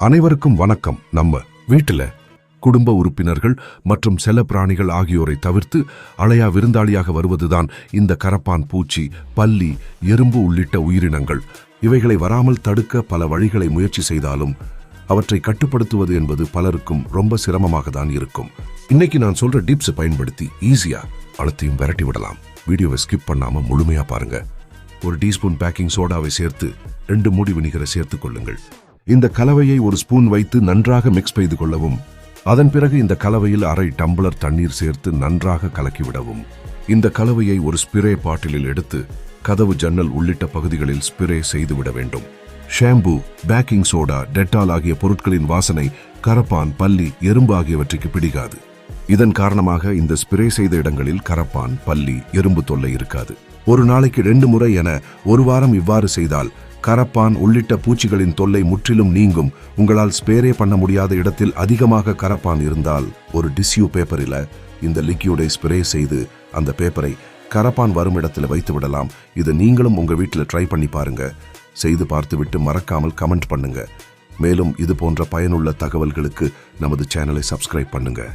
அனைவருக்கும் வணக்கம். நம்ம வீட்டில் குடும்ப உறுப்பினர்கள் மற்றும் செல்ல பிராணிகள் ஆகியோரை தவிர்த்து அலையா விருந்தாளியாக வருவதுதான் இந்த கரப்பான் பூச்சி பல்லி எறும்பு உள்ளிட்ட உயிரினங்கள். இவைகளை வராமல் தடுக்க பல வழிகளை முயற்சி செய்தாலும் அவற்றை கட்டுப்படுத்துவது என்பது பலருக்கும் ரொம்ப சிரமமாக தான் இருக்கும். இன்னைக்கு நான் சொல்ற டிப்ஸ் பயன்படுத்தி ஈஸியா அழுத்தையும் விரட்டி விடலாம். வீடியோவை ஸ்கிப் பண்ணாம முழுமையா பாருங்க. ஒரு டீஸ்பூன் பேக்கிங் சோடாவை சேர்த்து ரெண்டு மூடி வினிகரை சேர்த்துக் கொள்ளுங்கள். இந்த கலவையை ஒரு ஸ்பூன் வைத்து நன்றாக மிக்ஸ் செய்து கொள்ளவும். அதன் பிறகு இந்த கலவையில் அரை டம்ளர் தண்ணீர் சேர்த்து நன்றாக கலக்கிவிடவும் இந்த கலவையை ஒரு ஸ்பிரே பாட்டிலில் எடுத்து கதவு ஜன்னல் உள்ளிட்ட பகுதிகளில் ஸ்பிரே செய்துவிட வேண்டும். ஷாம்பு பேக்கிங் சோடா டெட்டால் ஆகிய பொருட்களின் வாசனை கரப்பான் பல்லி எறும்பு ஆகியவற்றுக்கு பிடிக்காது. இதன் காரணமாக இந்த ஸ்பிரே செய்த இடங்களில் கரப்பான் பல்லி எறும்பு தொல்லை இருக்காது. ஒரு நாளைக்கு ரெண்டு முறை என ஒரு வாரம் இவ்வாறு செய்தால் கரப்பான் உள்ளிட்ட பூச்சிகளின் தொல்லை முற்றிலும் நீங்கும். உங்களால் ஸ்பேரே பண்ண முடியாத இடத்தில் அதிகமாக கரப்பான் இருந்தால் ஒரு டிஸ்யூ பேப்பரில் இந்த லிக்யூடை ஸ்ப்ரே செய்து அந்த பேப்பரை கரப்பான் வரும் இடத்துல வைத்து விடலாம். இதை நீங்களும் உங்கள் வீட்டில் ட்ரை பண்ணி பாருங்க. செய்து பார்த்துவிட்டு மறக்காமல் கமெண்ட் பண்ணுங்க. மேலும் இது போன்ற பயனுள்ள தகவல்களுக்கு நமது சேனலை சப்ஸ்கிரைப் பண்ணுங்கள்